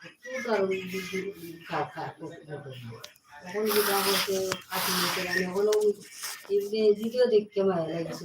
একটু কারণ খা খা এখন যেটা হচ্ছে কাটি নিতে আমি এখনও এমনি এদিকেও দেখতে মায়া লাগছে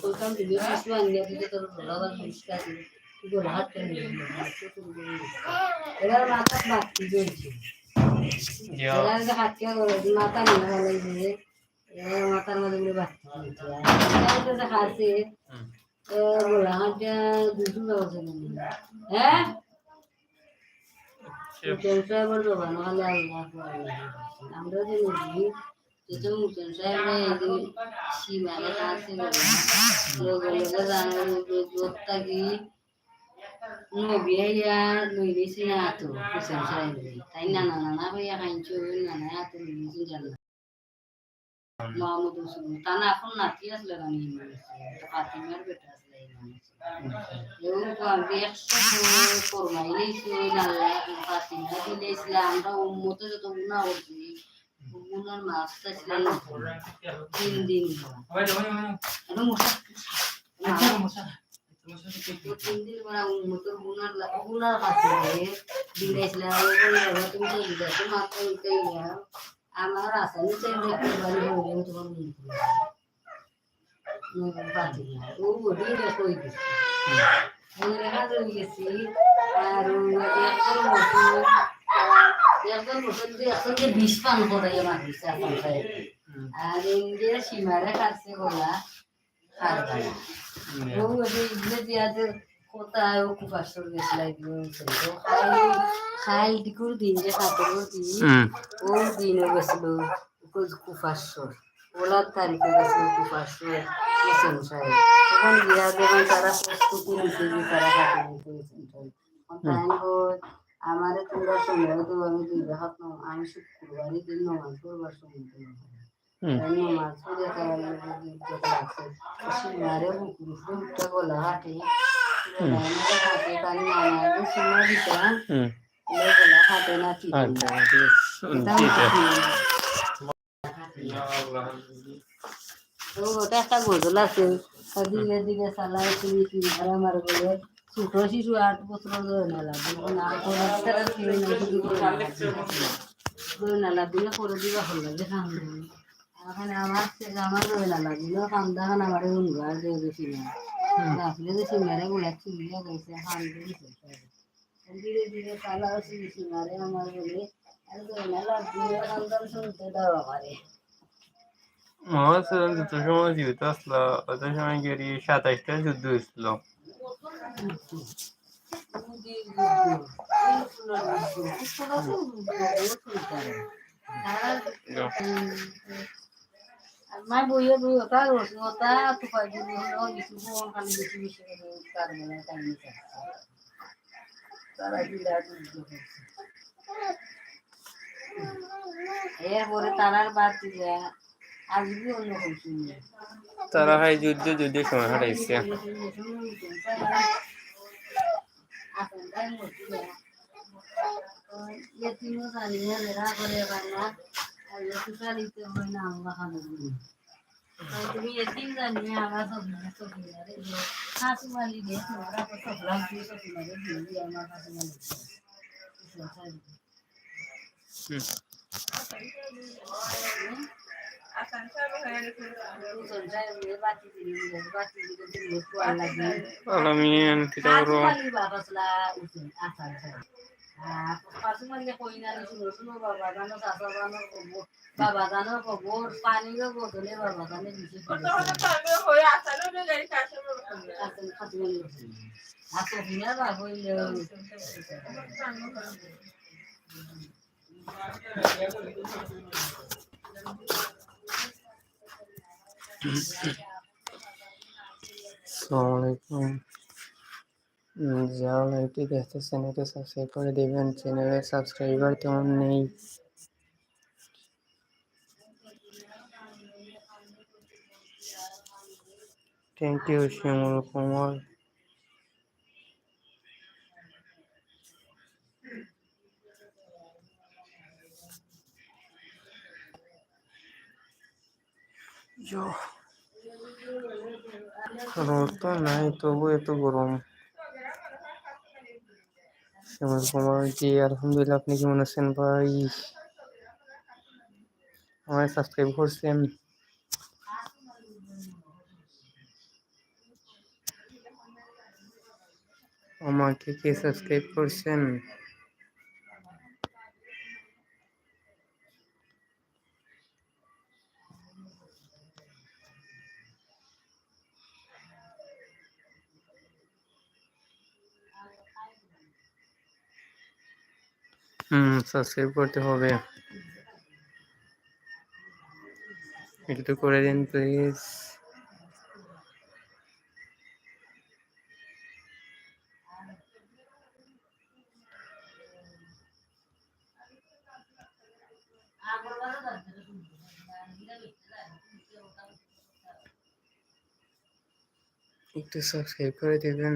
বলতাম তুমি শিশু আনিয়া দিতে তোর পরিষ্কার মাথা করে মাথা নিয়ে ভালো লাগছে এরা মাথার খাচ্ছে হ্যাঁ? সাহেবের আল্লাহ আমরা যে বুঝি যেটা মুসলিম সাহেব এই যে সীমারে আছে লোক লোকে জানো যোগটা কি নবী আইয়া লই গেছি না তো মুসলিম সাহেব তাই নানা নানা হইয়া খাইছো নানা হাতে লই জানা মোহাম্মদ রসুল তা না এখন নাতি আসলে না নিয়ে ফাতিমার বেটা আমরা উম্মতে যত গুণা করছি গুণার মাছটা ছিল তিন দিন তো তিন দিন পরে উম্মতের গুণার গুণার কাছে দিয়েছিল তুমি চলে যাচ্ছ মাত্র আমার তোমার মুখ ফাতিমা ও ওদিকে গেছি আর একজন মতন একজন যে যে বিষ পান করে মারিছে এখন সাহেব আর ইন্ডিয়া সীমারে কাটছে গলা খার গালা ও ওদের ইগলে কোথায় কুপাসর গেছিল এগুলো খাই দিকুর দিন যে কাপড় দিন ও দিনে গেছিল কুপাসর ওলার তারিখে গেছিল কুপাসর হোসেন সাহেব তখন গিয়া দেবেন তারা প্রস্তুতি নিতে যে তারা কাটে নিতে হোসেন সাহেব তাই তোমরা সময় তো আমি দুই হাত ন- আমি শুক্রবারই দিন নমাজ করবার সময় তো নমাজ করে তারা আছে সিনারে বুকুর উপরে গলা হাঁটে গলা তার নানা সময় দিতাম গলা হাঁটে না ঠিক ওটা একটা গজল আছে দিকে দিকে চালাই তুমি কি ভাড়া মার বলে ছোট শিশু আট বছর ধরে নালা ধরে নালা দিলে করে দিবা হল লাগে এখানে আমার আমার ধরে নালা দিল কান্দা খান আমার হুঙ্গার দিয়ে বেশি না আপনি যে সিঙ্গারে গুলা চিলিয়া গেছে খান ধীরে ধীরে চালা সিঙ্গারে আমার বলে আর ধরে নালা দিয়ে কান্দান শুনতে দাও আমারে মোহাম্মদ সাল্লাম যত সময় জীবিত আসলো অত সময় গেরি সাতাইশটা যুদ্ধ হয়েছিল মাই বইয়ে বই ওটা রসুন ওটা তুপাই দিবি কিছু বোন খালি বেশি বেশি করে তার মানে টাইম তারা বিরাট যুদ্ধ এরপরে তারার বাদ দিয়ে তারা হয় যুদ্ধ যুদ্ধের সময় হারাইছে তুমি এতিম জানিয়ে আমার সব সব হাসি মালি দিয়ে তোমরা তো সব লাগছে সব লাগে দিয়ে আমার হাসি মালি হুম আলামিন কিতাবর বাবা জানো খবর পানি বদলে বাবা জানে আচ্ছা হিনা বা হইলে আলাইকুম যা লাইভটি দেখতেছেন, এটা সাবস্ক্রাইব করে দেবেন চ্যানেলে সাবস্ক্রাইবার তেমন নেই। থ্যাংক ইউ শ্যামল কুমার রোদ তো নাই, তবু এত গরম। শ্যামল কুমার জি, আলহামদুলিল্লাহ, আপনি কেমন আছেন ভাই? আমার সাবস্ক্রাইব করছেন? আমাকে কে সাবস্ক্রাইব করছেন? হুম সাবস্ক্রাইব করতে হবে। একটু করে দিন প্লিজ একটু সাবস্ক্রাইব করে দিবেন।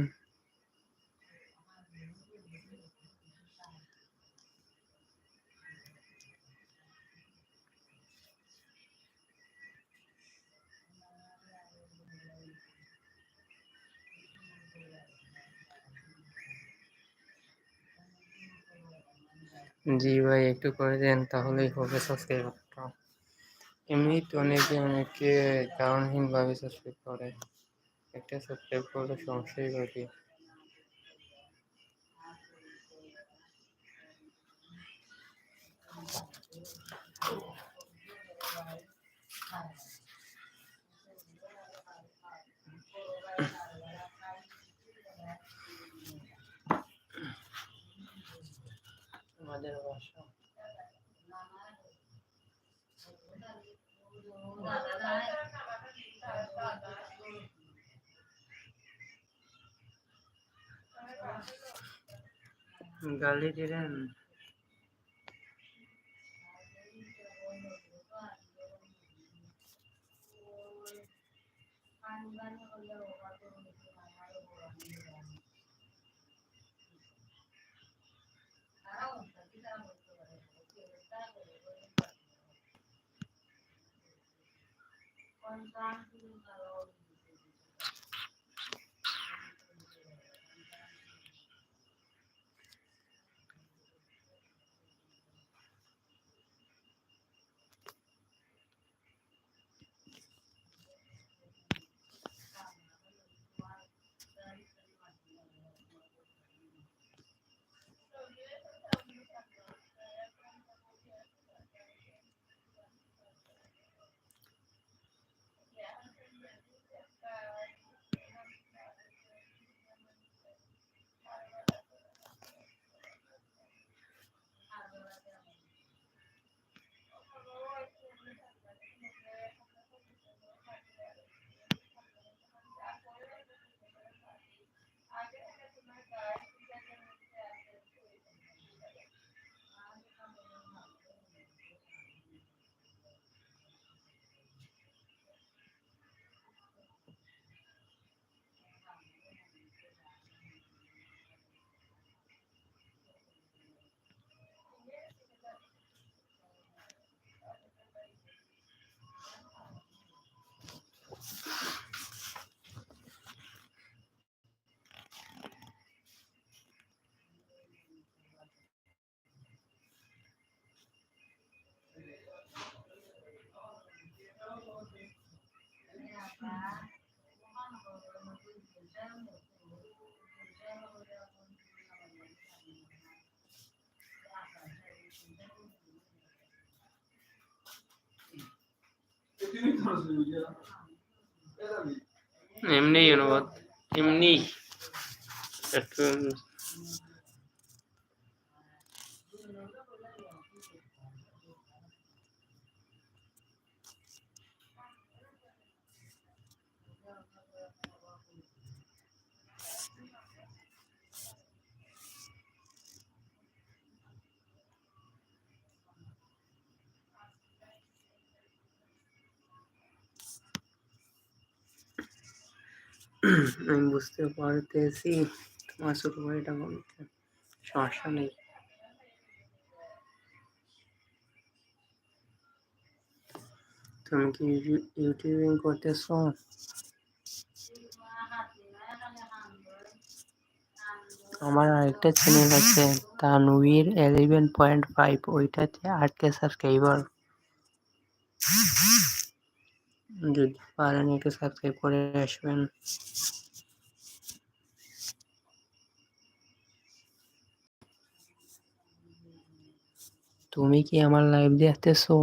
জি ভাই, একটু করে দেন তাহলেই হবে সাবস্ক্রাইবারটা এমনি তো অনেকে অনেকে কারণহীনভাবে সাবস্ক্রাইব করে। একটা সাবস্ক্রাইব করলে সমস্যাই বাকি আমাদের গালি দিলেন? 感じなんだろう。এমনি অনুবাদ এমনি। একটু আমি বুঝতে পারতেছি। তোমার ছোট ভাইটা বলতে সমস্যা নেই। তুমি কি ইউটিউবিং করতেছো? আমার আরেকটা চ্যানেল আছে, তানভীর এলেভেন পয়েন্ট ফাইভ ওইটাতে আটকে সাবস্ক্রাইবার যদি পারেন একটু সাবস্ক্রাইব করে আসবেন। তুমি কি আমার লাইভ দেখতেছো?